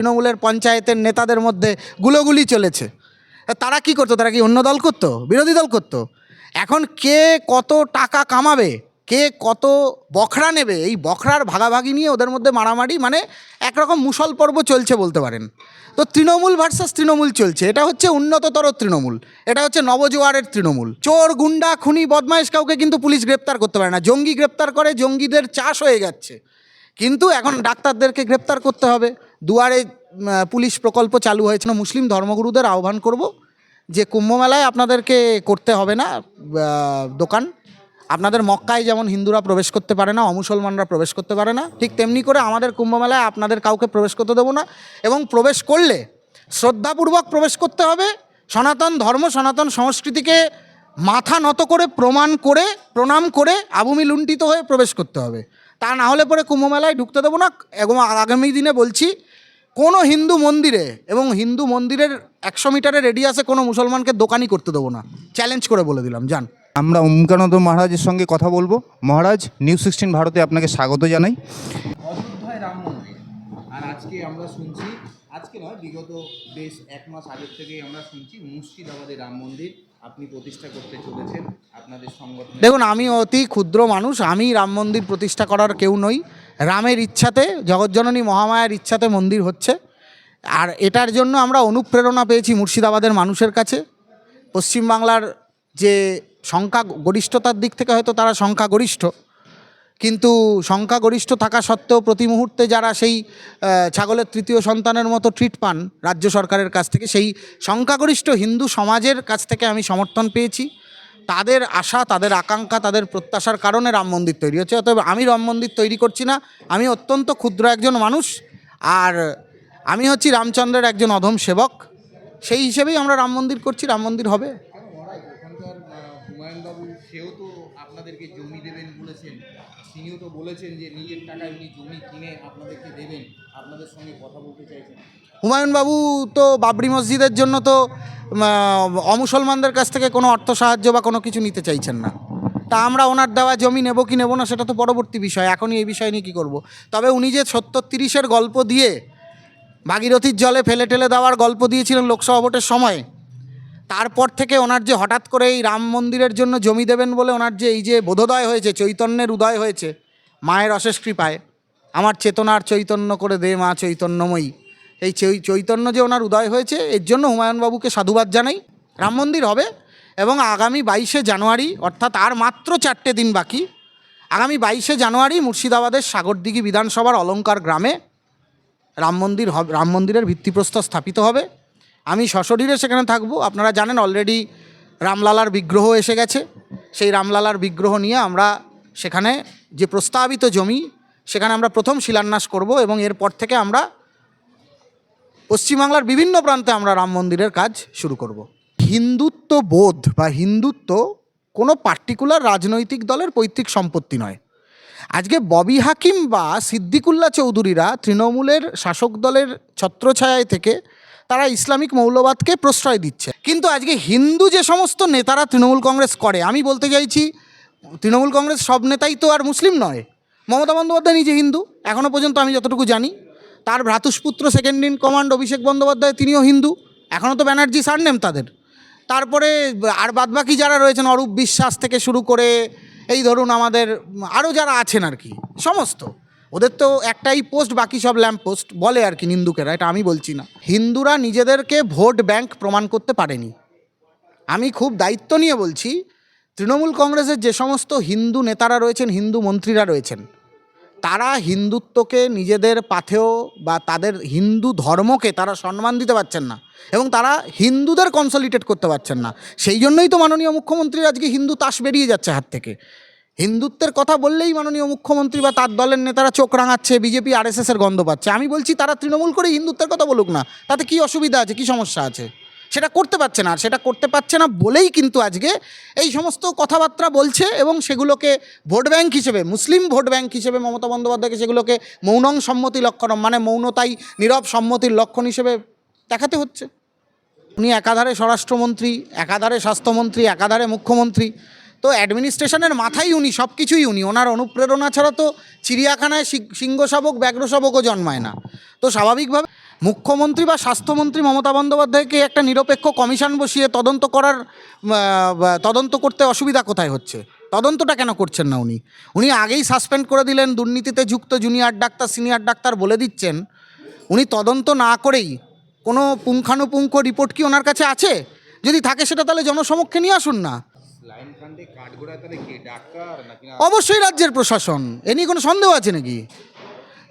তৃণমূলের পঞ্চায়েতের নেতাদের মধ্যে গুলোগুলি চলেছে। তারা কি করতো? তারা কি অন্য দল করতো? বিরোধী দল করতো? এখন কে কত টাকা কামাবে? কে কত বখরা নেবে? এই বখরার ভাগাভাগি নিয়ে ওদের মধ্যে মারামারি মানে একরকম মুসল পর্ব চলছে বলতে পারেন। তো তৃণমূল ভার্সাস তৃণমূল চলছে। এটা হচ্ছে উন্নততর তৃণমূল। এটা হচ্ছে নবজোয়ারের তৃণমূল। চোর, গুন্ডা, খুনি, বদমাইশ কাউকে কিন্তু পুলিশ গ্রেপ্তার করতে পারে না। জঙ্গি গ্রেপ্তার করে, জঙ্গিদের চাষ হয়ে যাচ্ছে। কিন্তু এখন ডাক্তারদেরকে গ্রেপ্তার করতে হবে। দুয়ারে পুলিশ প্রকল্প চালু হয়েছে। মুসলিম ধর্মগুরুদের আহ্বান করব যে কুম্ভমেলায় আপনাদেরকে করতে হবে না দোকান। আপনাদের মক্কায় যেমন হিন্দুরা প্রবেশ করতে পারে না, অমুসলমানরা প্রবেশ করতে পারে না, ঠিক তেমনি করে আমাদের কুম্ভমেলায় আপনাদের কাউকে প্রবেশ করতে দেবো না। এবং প্রবেশ করলে শ্রদ্ধাপূর্বক প্রবেশ করতে হবে, সনাতন ধর্ম, সনাতন সংস্কৃতিকে মাথা নত করে, প্রমাণ করে, প্রণাম করে, আবুমি লুণ্ঠিত হয়ে প্রবেশ করতে হবে। তা না হলে পরে কুম্ভমেলায় ঢুকতে দেবো না, এবং আগামী দিনে বলছি কোনো হিন্দু মন্দিরে এবং হিন্দু মন্দিরের একশো মিটারের রেডিয়াসে কোনো মুসলমানকে দোকানই করতে দেবো না। চ্যালেঞ্জ করে বলে দিলাম যান। আমরা ওমকানন্দ মহারাজের সঙ্গে কথা বলব। মহারাজ নিউ সিক্সটিন ভারতে আপনাকে স্বাগত জানাই। অযোধ্যায় রাম মন্দির। আর আজকে আমরা শুনছি আজকে নয় বিগত বেশ এক মাস আগের থেকেই আমরা শুনছি মুর্শিদাবাদে রাম মন্দির আপনি প্রতিষ্ঠা করতে চলেছেন আপনাদের সংগঠন দেখুন আমি অতি ক্ষুদ্র মানুষ আমি রাম মন্দির প্রতিষ্ঠা করার কেউ নই। রামের ইচ্ছাতে, জগজ্জননী মহামায়ার ইচ্ছাতে মন্দির হচ্ছে। আর এটার জন্য আমরা অনুপ্রেরণা পেয়েছি মুর্শিদাবাদের মানুষের কাছে। পশ্চিমবাংলার যে সংখ্যা গরিষ্ঠতার দিক থেকে হয়তো তারা সংখ্যাগরিষ্ঠ। কিন্তু সংখ্যাগরিষ্ঠ থাকা সত্ত্বেও প্রতি মুহূর্তে যারা সেই ছাগলের তৃতীয় সন্তানের মতো ট্রিট পান রাজ্য সরকারের কাছ থেকে, সেই সংখ্যাগরিষ্ঠ হিন্দু সমাজের কাছ থেকে আমি সমর্থন পেয়েছি। তাদের আশা, তাদের আকাঙ্ক্ষা, তাদের প্রত্যাশার কারণে রাম মন্দির তৈরি হচ্ছে। অতএব আমি রাম মন্দির তৈরি করছি না। আমি অত্যন্ত ক্ষুদ্র একজন মানুষ আর আমি হচ্ছি রামচন্দ্রের একজন অধম সেবক। সেই হিসেবেই আমরা রাম মন্দির করছি। রাম মন্দির হবে কেন মহারাজ ওখানকার আহ, হুমায়ুনবাবু সেও তো আপনাদেরকে জমি দেবেন বলেছেন। তিনিও তো বলেছেন যে নিজের টাকায় উনি জমি কিনে আপনাদেরকে দেবেন। আপনাদের সঙ্গে কথা বলতে চাইছেন। হুমায়ুন বাবু তো বাবরি মসজিদের জন্য তো অমুসলমানদের কাছ থেকে কোনো অর্থ সাহায্য বা কোনো কিছু নিতে চাইছেন না। তা আমরা ওনার দেওয়া জমি নেব কি নেব না সেটা তো পরবর্তী বিষয়। এখনই এই বিষয় নিয়ে কী করব? তবে উনি যে সত্তর তিরিশের গল্প দিয়ে ভাগীরথীর জলে ফেলে টেলে দেওয়ার গল্প দিয়েছিলেন লোকসভা ভোটের সময় তারপর থেকে ওনার যে হঠাৎ করে এই রাম মন্দিরের জন্য জমি দেবেন বলে ওনার যে এই যে বোধোদয় হয়েছে, চৈতন্যের উদয় হয়েছে, মায়ের অশেষ কৃপায়, আমার চেতনার চৈতন্য করে দে মা চৈতন্যময়ী। এই চৈতন্য যে ওনার উদয় হয়েছে, এর জন্য হুমায়ুনবাবুকে সাধুবাদ জানাই। রাম মন্দির হবে এবং আগামী বাইশে জানুয়ারি, অর্থাৎ আর মাত্র চারটে দিন বাকি, আগামী বাইশে জানুয়ারি মুর্শিদাবাদের সাগরদিঘি বিধানসভার অলঙ্কার গ্রামে রাম মন্দির হবে, রাম মন্দিরের ভিত্তিপ্রস্তর স্থাপিত হবে। আমি সশরীরে সেখানে থাকব। আপনারা জানেন অলরেডি রামলালার বিগ্রহ এসে গেছে। সেই রামলালার বিগ্রহ নিয়ে আমরা সেখানে যে প্রস্তাবিত জমি, সেখানে আমরা প্রথম শিলান্যাস করব এবং এরপর থেকে আমরা পশ্চিমবাংলার বিভিন্ন প্রান্তে আমরা রাম মন্দিরের কাজ শুরু করব। হিন্দুত্ব বোধ বা হিন্দুত্ব কোনো পার্টিকুলার রাজনৈতিক দলের পৈতৃক সম্পত্তি নয়। আজকে ববি হাকিম বা সিদ্দিকুল্লা চৌধুরীরা তৃণমূলের শাসক দলের ছত্রছায়ায় থেকে তারা ইসলামিক মৌলবাদকে প্রশ্রয় দিচ্ছে। কিন্তু আজকে হিন্দু যে সমস্ত নেতারা তৃণমূল কংগ্রেস করে, আমি বলতে চাইছি, তৃণমূল কংগ্রেস সব নেতাই তো আর মুসলিম নয়। মমতা বন্দ্যোপাধ্যায় নিজে হিন্দু এখনও পর্যন্ত আমি যতটুকু জানি। তার ভ্রাতুষ্পুত্র second in command Abhishek Bandyopadhyay, তিনিও হিন্দু এখনও তো ব্যানার্জি সারনেম তাদের। তারপরে আর বাদবাকি যারা রয়েছেন, অরূপ বিশ্বাস থেকে শুরু করে, এই ধরুন আমাদের আরও যারা আছেন আর কি, সমস্ত। ওদের তো একটাই পোস্ট বাকি সব ল্যাম্প পোস্ট বলে আর কি নিন্দুকেরা, এটা আমি বলছি না। হিন্দুরা নিজেদেরকে ভোট ব্যাংক প্রমাণ করতে পারেনি। আমি খুব দায়িত্ব নিয়ে বলছি, তৃণমূল কংগ্রেসের যে সমস্ত হিন্দু নেতারা রয়েছেন, হিন্দু মন্ত্রীরা রয়েছেন, তারা হিন্দুত্বকে নিজেদের পাথেয় বা তাদের হিন্দু ধর্মকে তারা সম্মান দিতে পারছেন না, এবং তারা হিন্দুদের কনসলিটেট করতে পারছেন না। সেই জন্যই তো মাননীয় মুখ্যমন্ত্রীর আজকে হিন্দু তাস বেরিয়ে যাচ্ছে হাত থেকে। হিন্দুত্বের কথা বললেই মাননীয় মুখ্যমন্ত্রী বা তার দলের নেতারা চোখ রাঙাচ্ছে, বিজেপি আর আরএসএসের গন্ধ পাচ্ছে। আমি বলছি তারা তৃণমূল করে হিন্দুত্বের কথা বলুক না। তাতে কি অসুবিধা আছে, কি সমস্যা আছে? সেটা করতে পারছে না, আর সেটা করতে পারছে না বলেই কিন্তু আজকে এই সমস্ত কথাবার্তা বলছে এবং সেগুলোকে ভোট ব্যাংক হিসেবে, মুসলিম ভোট ব্যাংক হিসেবে মমতা বন্দ্যোপাধ্যায়কে সেগুলোকে মৌনং সম্মতি লক্ষণ মানে মৌনতাই নীরব সম্মতির লক্ষণ হিসেবে দেখাতে হচ্ছে। উনি একাধারে স্বরাষ্ট্রমন্ত্রী, একাধারে স্বাস্থ্যমন্ত্রী, একাধারে মুখ্যমন্ত্রী। তো অ্যাডমিনিস্ট্রেশনের মাথাই উনি সব কিছুই উনি। ওনার অনুপ্রেরণা ছাড়া তো চিড়িয়াখানায় সিং- সিংহ শাবক ব্যাঘ্র জন্মায় না। তো স্বাভাবিকভাবে মুখ্যমন্ত্রী বা স্বাস্থ্যমন্ত্রী মমতা বন্দ্যোপাধ্যায়কে একটা নিরপেক্ষ কমিশন বসিয়ে তদন্ত করার তদন্ত করতে অসুবিধা কোথায় হচ্ছে? তদন্তটা কেন করছেন না উনি? উনি আগেই সাসপেন্ড করে দিলেন, দুর্নীতিতে যুক্ত জুনিয়র ডাক্তার, সিনিয়র ডাক্তার বলে দিচ্ছেন। উনি তদন্ত না করেই কোনো পুঙ্খানুপুঙ্খ রিপোর্ট কি ওনার কাছে আছে? যদি থাকে সেটা তাহলে জনসমক্ষে নিয়ে আসুন না। অবশ্যই রাজ্যের প্রশাসন। এ নিয়ে কোনো সন্দেহ আছে নাকি?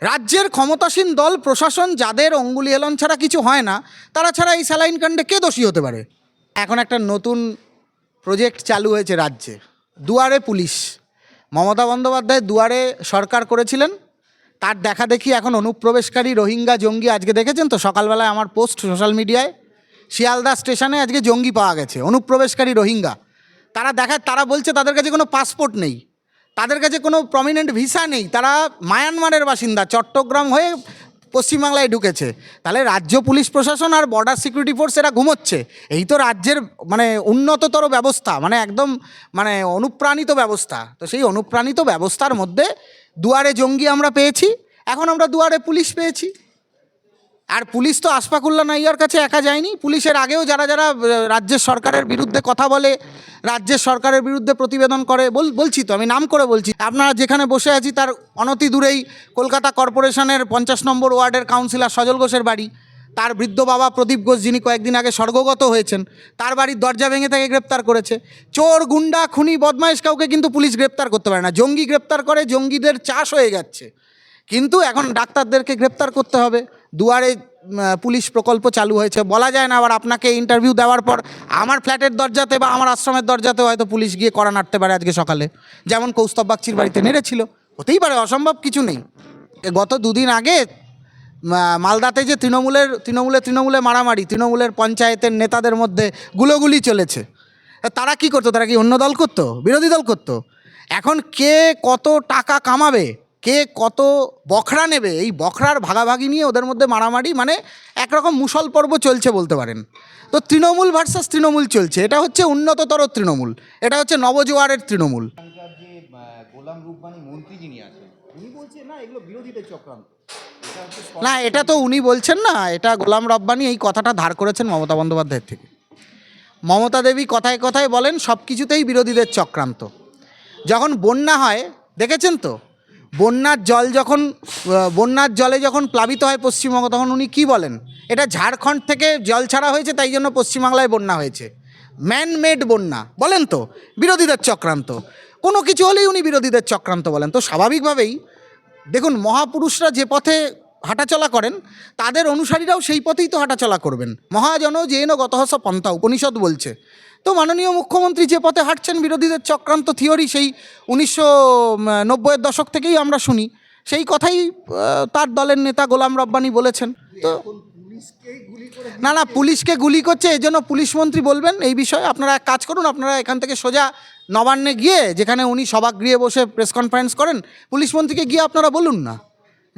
রাজ্যের ক্ষমতাসীন দল, প্রশাসন, যাদের অঙ্গুলি এলন ছাড়া কিছু হয় না, তারা ছাড়া এই স্যালাইন কাণ্ডে কে দোষী হতে পারে? এখন একটা নতুন প্রজেক্ট চালু হয়েছে রাজ্যে। দুয়ারে পুলিশ। মমতা বন্দ্যোপাধ্যায় দুয়ারে সরকার করেছিলেন। তার দেখা দেখি এখন অনুপ্রবেশকারী রোহিঙ্গা জঙ্গি আজকে দেখেছেন তো? সকালবেলায় আমার পোস্ট সোশ্যাল মিডিয়ায় শিয়ালদা স্টেশনে আজকে জঙ্গি পাওয়া গেছে। অনুপ্রবেশকারী রোহিঙ্গা। তারা দেখায় তারা বলছে তাদের কাছে কোনো পাসপোর্ট নেই। তাদের কাছে কোনো প্রমিনেন্ট ভিসা নেই। তারা মায়ানমারের বাসিন্দা, চট্টগ্রাম হয়ে পশ্চিমবাংলায় ঢুকেছে। তাহলে রাজ্য পুলিশ প্রশাসন আর বর্ডার সিকিউরিটি ফোর্স এরা ঘুমোচ্ছে। এই তো রাজ্যের মানে উন্নততর ব্যবস্থা মানে একদম মানে অনুপ্রাণিত ব্যবস্থা। তো সেই অনুপ্রাণিত ব্যবস্থার মধ্যে দুয়ারে জঙ্গি আমরা পেয়েছি। এখন আমরা দুয়ারে পুলিশ পেয়েছি। আর পুলিশ তো আশফাকুল্লা নাইয়ার কাছে একা যায়নি। পুলিশের আগেও যারা যারা রাজ্যের সরকারের বিরুদ্ধে কথা বলে, রাজ্যের সরকারের বিরুদ্ধে প্রতিবেদন করে, বল, বলছি তো, আমি নাম করে বলছি। আপনারা যেখানে বসে আছি তার অনতি দূরেই কলকাতা কর্পোরেশনের পঞ্চাশ নম্বর ওয়ার্ডের কাউন্সিলর সজল ঘোষের বাড়ি। তার বৃদ্ধ বাবা প্রদীপ ঘোষ, যিনি কয়েকদিন আগে স্বর্গগত হয়েছেন, তার বাড়ির দরজা ভেঙে তাকে গ্রেপ্তার করেছে। চোর, গুন্ডা, খুনি, বদমাইশ কাউকে কিন্তু পুলিশ গ্রেপ্তার করতে পারে না। জঙ্গি গ্রেপ্তার করে, জঙ্গিদের চাষ হয়ে যাচ্ছে। কিন্তু এখন ডাক্তারদেরকে গ্রেপ্তার করতে হবে। দুয়ারে পুলিশ প্রকল্প চালু হয়েছে। বলা যায় না আবার আপনাকে ইন্টারভিউ দেওয়ার পর আমার ফ্ল্যাটের দরজাতে বা আমার আশ্রমের দরজাতে হয়তো পুলিশ গিয়ে করা নাড়তে পারে আজকে সকালে। যেমন কৌস্তব বাগচির বাড়িতে নেড়েছিল। হতেই পারে, অসম্ভব কিছু নেই। গত দুদিন আগে মালদাতে যে তৃণমূলের, তৃণমূলে তৃণমূলে মারামারি, তৃণমূলের পঞ্চায়েতের নেতাদের মধ্যে গুলোগুলি চলেছে তারা কি করতো? তারা কি অন্য দল করতো? বিরোধী দল করতো? এখন কে কত টাকা কামাবে? কে কত বখরা নেবে? এই বখরার ভাগাভাগি নিয়ে ওদের মধ্যে মারামারি মানে একরকম মুসল পর্ব চলছে বলতে পারেন। তো তৃণমূল ভার্সাস তৃণমূল চলছে। এটা হচ্ছে উন্নততর তৃণমূল। এটা হচ্ছে নবজোয়ারের তৃণমূল। না এগুলো বিরোধীদের না এটা তো উনি বলছেন না। এটা গোলাম রব্বানি এই কথাটা ধার করেছেন মমতা বন্দ্যোপাধ্যায়ের থেকে। মমতা দেবী কথায় কথায় বলেন সব কিছুতেই বিরোধীদের চক্রান্ত। যখন বন্যা হয়, দেখেছেন তো? বন্যার জল যখন বন্যার জলে যখন প্লাবিত হয় পশ্চিমবঙ্গ, তখন উনি কি বলেন? এটা ঝাড়খণ্ড থেকে জল ছাড়া হয়েছে, তাই জন্য পশ্চিমবাংলায় বন্যা হয়েছে। ম্যান মেড বন্যা, বলেন তো, বিরোধীদের চক্রান্ত। কোনো কিছু হলেই উনি বিরোধীদের চক্রান্ত বলেন। তো স্বাভাবিকভাবেই, দেখুন, মহাপুরুষরা যে পথে হাঁটাচলা করেন, তাদের অনুসারীরাও সেই পথেই তো হাঁটাচলা করবেন। মহাজন জেন গতহস পন্থা উপনিষদ বলছে। তো মাননীয় মুখ্যমন্ত্রী যে পথে হাঁটছেন, বিরোধীদের চক্রান্ত থিওরি সেই উনিশশো নব্বইয়ের দশক থেকেই আমরা শুনি। সেই কথাই তার দলের নেতা গোলাম রব্বানি বলেছেন। তো না না, পুলিশকে গুলি করছে, এই জন্য পুলিশ মন্ত্রী বলবেন এই বিষয়ে। আপনারা এক কাজ করুন, আপনারা এখান থেকে সোজা নবান্নে গিয়ে, যেখানে উনি সভাগৃহে বসে প্রেস কনফারেন্স করেন, পুলিশ মন্ত্রীকে গিয়ে আপনারা বলুন না।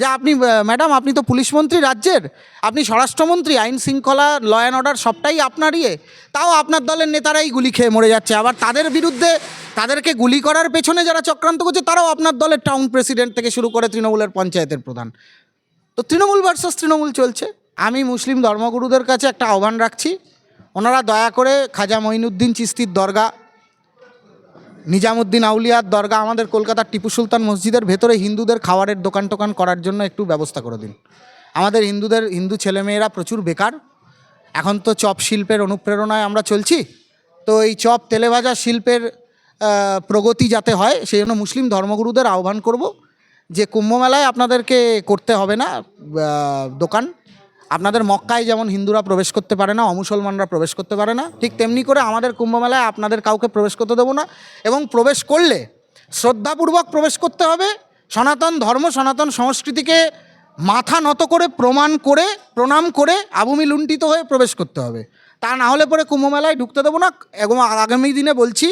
যে আপনি ম্যাডাম আপনি তো পুলিশ মন্ত্রী রাজ্যের, আপনি স্বরাষ্ট্রমন্ত্রী, আইন শৃঙ্খলা ল অ্যান্ড অর্ডার সবটাই আপনার ইয়ে তাও আপনার দলের নেতারাই গুলি খেয়ে মরে যাচ্ছে। আবার তাদের বিরুদ্ধে তাদেরকে গুলি করার পেছনে যারা চক্রান্ত করছে, তারাও আপনার দলের টাউন প্রেসিডেন্ট থেকে শুরু করে তৃণমূলের পঞ্চায়েতের প্রধান। তো তৃণমূল ভার্সাস তৃণমূল চলছে। আমি মুসলিম ধর্মগুরুদের কাছে একটা আহ্বান রাখছি। ওনারা দয়া করে খাজা মঈনুদ্দিন চিস্তির দরগা নিজামুদ্দিন আউলিয়ার দরগা আমাদের কলকাতার টিপু সুলতান মসজিদের ভেতরে হিন্দুদের খাবারের দোকান টোকান করার জন্য একটু ব্যবস্থা করে দিন। আমাদের হিন্দুদের, হিন্দু ছেলেমেয়েরা প্রচুর বেকার। এখন তো চপ শিল্পের অনুপ্রেরণায় আমরা চলছি। তো এই চপ তেলেভাজা শিল্পের প্রগতি যাতে হয়, সেই জন্য মুসলিম ধর্মগুরুদের আহ্বান করব যে কুম্ভমেলায় আপনাদেরকে করতে হবে না দোকান। আপনাদের মক্কায় যেমন হিন্দুরা প্রবেশ করতে পারে না, অমুসলমানরা প্রবেশ করতে পারে না, ঠিক তেমনি করে আমাদের কুম্ভমেলায় আপনাদের কাউকে প্রবেশ করতে দেবো না এবং প্রবেশ করলে শ্রদ্ধাপূর্বক প্রবেশ করতে হবে, সনাতন ধর্ম, সনাতন সংস্কৃতিকে মাথা নত করে, প্রমাণ করে, প্রণাম করে আবুমি লুণ্ঠিত হয়ে প্রবেশ করতে হবে। তা না হলে পরে কুম্ভমেলায় ঢুকতে দেবো না এবং আগামী দিনে বলছি,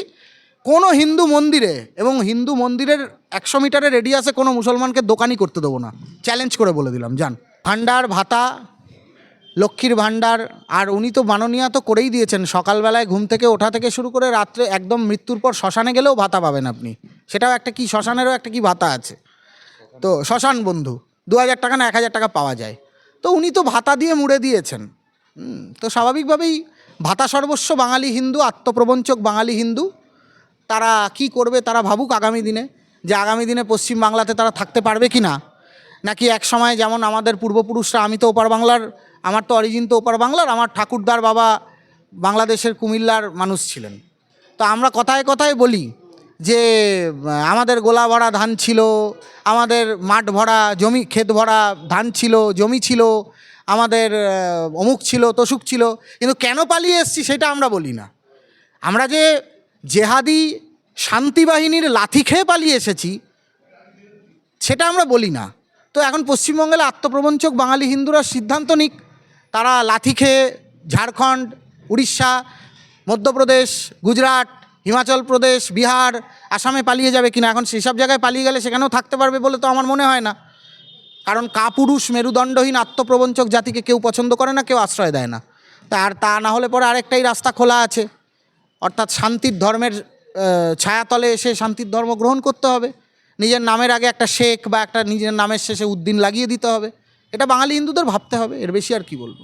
কোনো হিন্দু মন্দিরে এবং হিন্দু মন্দিরের একশো মিটারের রেডিয়াসে কোনো মুসলমানকে দোকানই করতে দেবো না। চ্যালেঞ্জ করে বলে দিলাম, যান। ভান্ডার, ভাতা লক্ষ্মীর ভাণ্ডার, আর উনি তো মাননীয়া তো করেই দিয়েছেন। সকালবেলায় ঘুম থেকে ওঠা থেকে শুরু করে রাত্রে একদম মৃত্যুর পর শ্মশানে গেলেও ভাতা পাবেন আপনি। সেটাও একটা কি, শ্মশানেরও একটা কি ভাতা আছে? তো শ্মশান বন্ধু, দু হাজার টাকা না এক হাজার টাকা পাওয়া যায়। তো উনি তো ভাতা দিয়ে মুড়ে দিয়েছেন। তো স্বাভাবিকভাবেই ভাতা সর্বস্ব বাঙালি হিন্দু, আত্মপ্রবঞ্চক বাঙালি হিন্দু। তারা কি করবে তারা ভাবুক আগামী দিনে, যে আগামী দিনে পশ্চিম বাংলাতে তারা থাকতে পারবে কি না নাকি এক সময় যেমন আমাদের পূর্বপুরুষরা, আমি তো ওপার বাংলার আমার তো অরিজিন তো ওপার বাংলার, আমার ঠাকুরদার বাবা বাংলাদেশের কুমিল্লার মানুষ ছিলেন। তো আমরা কথায় কথায় বলি যে, আমাদের গোলা ভরা ধান ছিল, আমাদের মাঠ ভরা জমি, ক্ষেত ভরা ধান ছিল, জমি ছিল, আমাদের অমুক ছিল, তসুক ছিল, কিন্তু কেন পালিয়ে এসছি সেটা আমরা বলি না। আমরা যে জেহাদি শান্তি বাহিনীর লাথি খেয়ে পালিয়ে এসেছি, সেটা আমরা বলি না। তো এখন পশ্চিমবঙ্গের আত্মপ্রবঞ্চক বাঙালি হিন্দুরা সিদ্ধান্ত নিক তারা লাথি খেয়ে ঝাড়খণ্ড, উড়িষ্যা, মধ্যপ্রদেশ, গুজরাট, হিমাচল প্রদেশ, বিহার, আসামে পালিয়ে যাবে কিনা? এখন সেসব জায়গায় পালিয়ে গেলে সেখানেও থাকতে পারবে বলে তো আমার মনে হয় না। কারণ কাপুরুষ, মেরুদণ্ডহীন, আত্মপ্রবঞ্চক জাতিকে কেউ পছন্দ করে না, কেউ আশ্রয় দেয় না। তা আর তা না হলে পরে আরেকটাই রাস্তা খোলা আছে। অর্থাৎ শান্তির ধর্মের ছায়াতলে এসে শান্তির ধর্ম গ্রহণ করতে হবে। নিজের নামের আগে একটা শেখ বা একটা নিজের নামের শেষে উদ্দিন লাগিয়ে দিতে হবে। এটা বাঙালি হিন্দুদের ভাবতে হবে এর বেশি আর কি বলব?